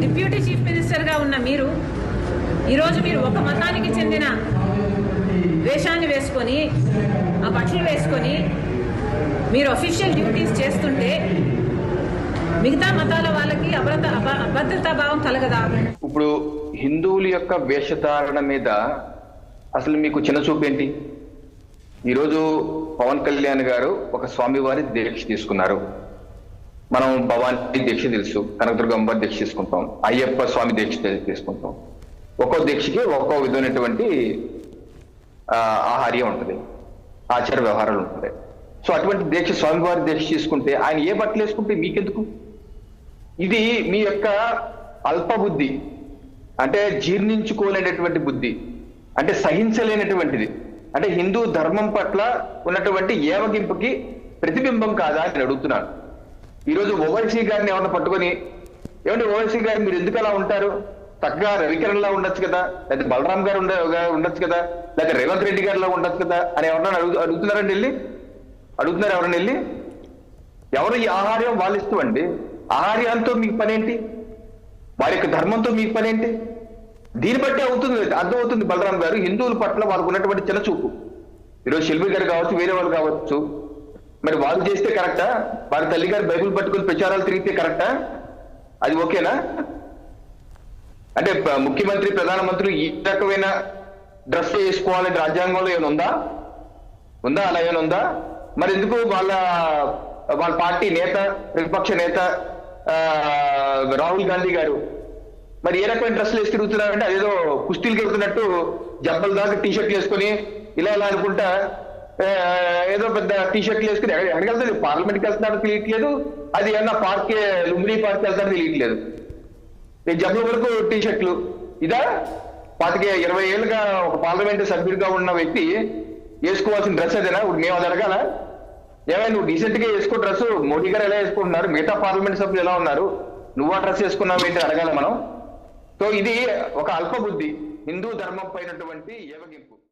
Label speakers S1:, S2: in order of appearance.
S1: Deputy chief మినిస్టర్గా ఉన్న మీరు ఈరోజు మీరు ఒక మతానికి చెందిన వేషాన్ని వేసుకొని ఆ బట్టలు వేసుకొని మీరు అఫీషియల్ డ్యూటీస్ చేస్తుంటే మిగతా మతాల వాళ్ళకి అభద్రత అభద్రతా భావం కలగదా?
S2: ఇప్పుడు హిందువుల యొక్క వేషధారణ మీద అసలు మీకు చిన్న చూపు ఏంటి? ఈరోజు పవన్ కళ్యాణ్ గారు ఒక స్వామివారి దీక్ష తీసుకున్నారు. మనం భవానీ దీక్ష తెలుసు కనకదుర్గమ్మ దీక్ష తీసుకుంటాం అయ్యప్ప స్వామి దీక్ష తీసుకుంటాం. ఒక్కో దీక్షకి ఒక్కో విధమైనటువంటి ఆహార్యం ఉంటుంది ఆచార వ్యవహారాలు ఉంటాయి సో అటువంటి దీక్ష స్వామివారి దీక్ష తీసుకుంటే ఆయన ఏ బట్టలు వేసుకుంటే మీకెందుకు? ఇది మీ యొక్క అల్ప బుద్ధి అంటే జీర్ణించుకోలేనటువంటి బుద్ధి అంటే సహించలేనటువంటిది. అంటే హిందూ ధర్మం పట్ల ఉన్నటువంటి ఏవగింపుకి ప్రతిబింబం కాదా అని అడుగుతున్నాను. ఈరోజు ఓవైసీ గారిని ఏమన్నా పట్టుకొని ఏమంటే ఓవైసీ గారు మీరు ఎందుకు అలా ఉంటారు? చక్కగా రవికిరణ్లా ఉండొచ్చు కదా లేదా బలరాం గారు ఉండొచ్చు కదా లేదా రేవంత్ రెడ్డి గారిలా ఉండొచ్చు కదా అని ఎవరన్నా అడుగు అడుగుతున్నారండి వెళ్ళి? అడుగుతున్నారు ఎవరన్నా వెళ్ళి? ఎవరు ఈ ఆహార్యం వాళ్ళు ఇస్తూ అండి ఆహార్యంతో మీకు పనేంటి? వారి యొక్క ధర్మంతో మీకు పనేంటి? దీన్ని బట్టి అవుతుంది అర్థం అవుతుంది బలరాం గారు హిందువుల పట్ల వాళ్ళకు ఉన్నటువంటి చిన్న చూపు. ఈరోజు శిల్పి గారు కావచ్చు వేరే వాళ్ళు కావచ్చు మరి వాళ్ళు చేస్తే కరెక్టా? వారి తల్లి గారు బైబుల్ పట్టుకుని ప్రచారాలు తిరిగితే కరెక్టా? అది ఓకేనా? అంటే ముఖ్యమంత్రి ప్రధానమంత్రి ఈ రకమైన డ్రెస్ వేసుకోవాలని రాజ్యాంగంలో ఏమైనా ఉందా? ఉందా? అలా ఏమైనా ఉందా? మరి ఎందుకు వాళ్ళ వాళ్ళ పార్టీ నేత ప్రతిపక్ష నేత రాహుల్ గాంధీ గారు మరి ఏ రకమైన డ్రెస్సులు వేసి తిరుగుతున్నారంటే అదేదో కుస్తీలు వెళ్తున్నట్టు జబ్బల దాకా టీ వేసుకొని ఇలా ఇలా అనుకుంటా ఏదో పెద్ద టీ షర్ట్లు వేసుకుని ఎక్కడ- ఎక్కడికి వెళ్తాడు పార్లమెంట్కి వెళ్తున్నాడు తెలియట్లేదు. అది ఏమన్నా పార్క్ లుంబినీ పార్క్ వెళ్తాడు తెలియట్లేదు. నేను జబ్బుల వరకు టీ షర్ట్లు ఇదా? పాతికే ఇరవై ఏళ్ళుగా ఒక పార్లమెంట్ సభ్యుడిగా ఉన్న వ్యక్తి వేసుకోవాల్సిన డ్రెస్ అదేనా? ఇప్పుడు మేము అది అడగాల? ఏమైనా నువ్వు డీసెంట్గా వేసుకో డ్రెస్ మోడీ గారు ఎలా వేసుకుంటున్నారు? మిగతా పార్లమెంట్ సభ్యులు ఎలా ఉన్నారు? నువ్వు ఆ డ్రెస్ వేసుకున్నావు ఏంటి అడగాల మనం? సో ఇది ఒక అల్ప బుద్ధి హిందూ ధర్మం పైనటువంటి ఏవగింపు